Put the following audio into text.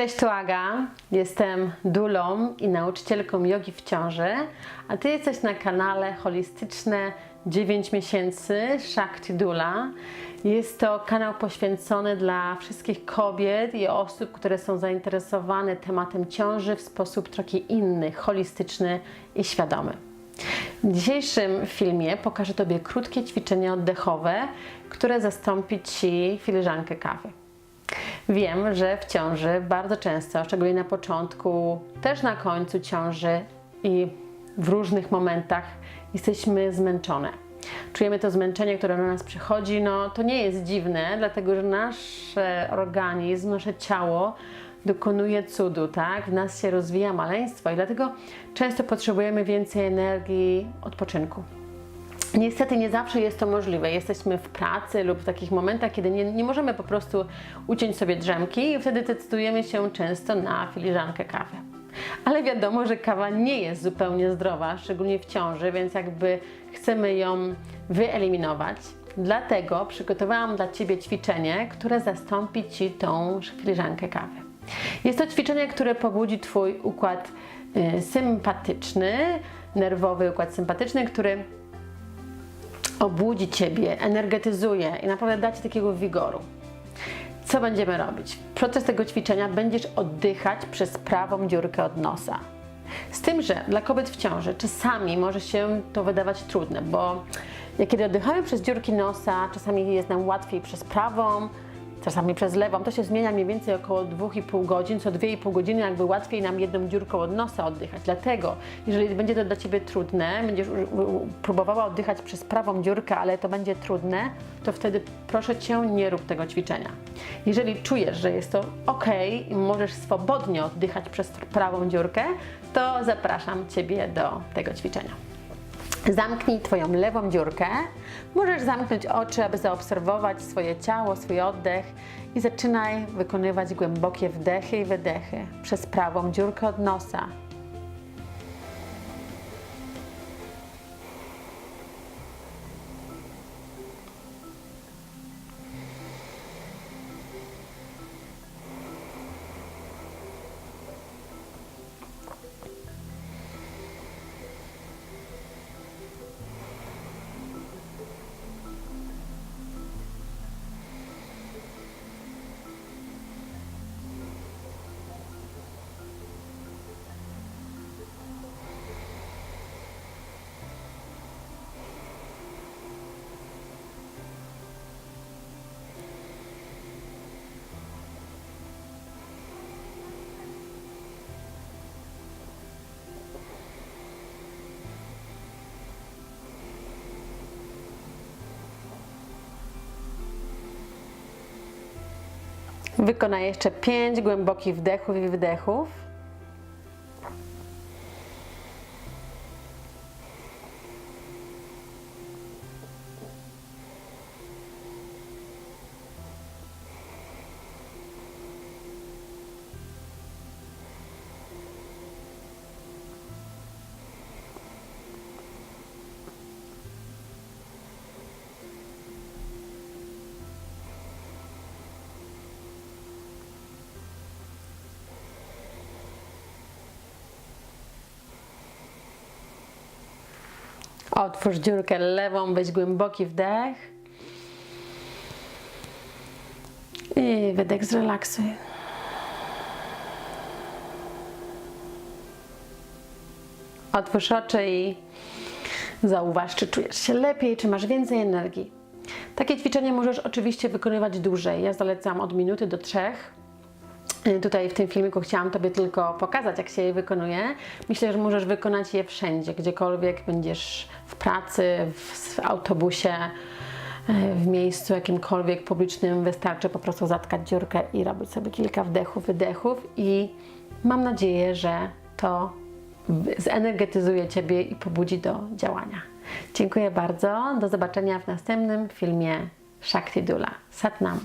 Cześć, tu Aga. Jestem dulą i nauczycielką jogi w ciąży, a Ty jesteś na kanale Holistyczne 9 miesięcy Shakti Dula. Jest to kanał poświęcony dla wszystkich kobiet i osób, które są zainteresowane tematem ciąży w sposób trochę inny, holistyczny i świadomy. W dzisiejszym filmie pokażę Tobie krótkie ćwiczenie oddechowe, które zastąpi Ci filiżankę kawy. Wiem, że w ciąży bardzo często, szczególnie na początku, też na końcu ciąży i w różnych momentach jesteśmy zmęczone. Czujemy to zmęczenie, które do nas przychodzi. No to nie jest dziwne, dlatego że nasz organizm, nasze ciało dokonuje cudu, tak? W nas się rozwija maleństwo i dlatego często potrzebujemy więcej energii odpoczynku. Niestety nie zawsze jest to możliwe. Jesteśmy w pracy lub w takich momentach, kiedy nie, nie możemy po prostu uciąć sobie drzemki i wtedy decydujemy się często na filiżankę kawy. Ale wiadomo, że kawa nie jest zupełnie zdrowa, szczególnie w ciąży, więc jakby chcemy ją wyeliminować. Dlatego przygotowałam dla Ciebie ćwiczenie, które zastąpi Ci tą filiżankę kawy. Jest to ćwiczenie, które pobudzi Twój układ y, sympatyczny, nerwowy układ sympatyczny, który obudzi Ciebie, energetyzuje i naprawdę da Ci takiego wigoru. Co będziemy robić? Podczas tego ćwiczenia będziesz oddychać przez prawą dziurkę od nosa. Z tym, że dla kobiet w ciąży czasami może się to wydawać trudne, bo kiedy oddychamy przez dziurki nosa, czasami jest nam łatwiej przez prawą, czasami przez lewą. To się zmienia mniej więcej około 2,5 godzin. Co 2,5 godziny jakby łatwiej nam jedną dziurką od nosa oddychać. Dlatego, jeżeli będzie to dla Ciebie trudne, będziesz próbowała oddychać przez prawą dziurkę, ale to będzie trudne, to wtedy proszę Cię, nie rób tego ćwiczenia. Jeżeli czujesz, że jest to ok i możesz swobodnie oddychać przez prawą dziurkę, to zapraszam Ciebie do tego ćwiczenia. Zamknij Twoją lewą dziurkę. Możesz zamknąć oczy, aby zaobserwować swoje ciało, swój oddech i zaczynaj wykonywać głębokie wdechy i wydechy przez prawą dziurkę od nosa. Wykonaj jeszcze 5 głębokich wdechów i wydechów. Otwórz dziurkę lewą, weź głęboki wdech. I wydech zrelaksuj. Otwórz oczy i zauważ, czy czujesz się lepiej, czy masz więcej energii. Takie ćwiczenie możesz oczywiście wykonywać dłużej. Ja zalecam od minuty do trzech. Y, Tutaj w tym filmiku chciałam Tobie tylko pokazać, jak się je wykonuje. Myślę, że możesz wykonać je wszędzie, gdziekolwiek będziesz w pracy, w, autobusie, y, w miejscu jakimkolwiek publicznym. Wystarczy po prostu zatkać dziurkę i robić sobie kilka wdechów, wydechów i mam nadzieję, że to zenergetyzuje Ciebie i pobudzi do działania. Dziękuję bardzo. Do zobaczenia w następnym filmie Shakti Dula. Satnam.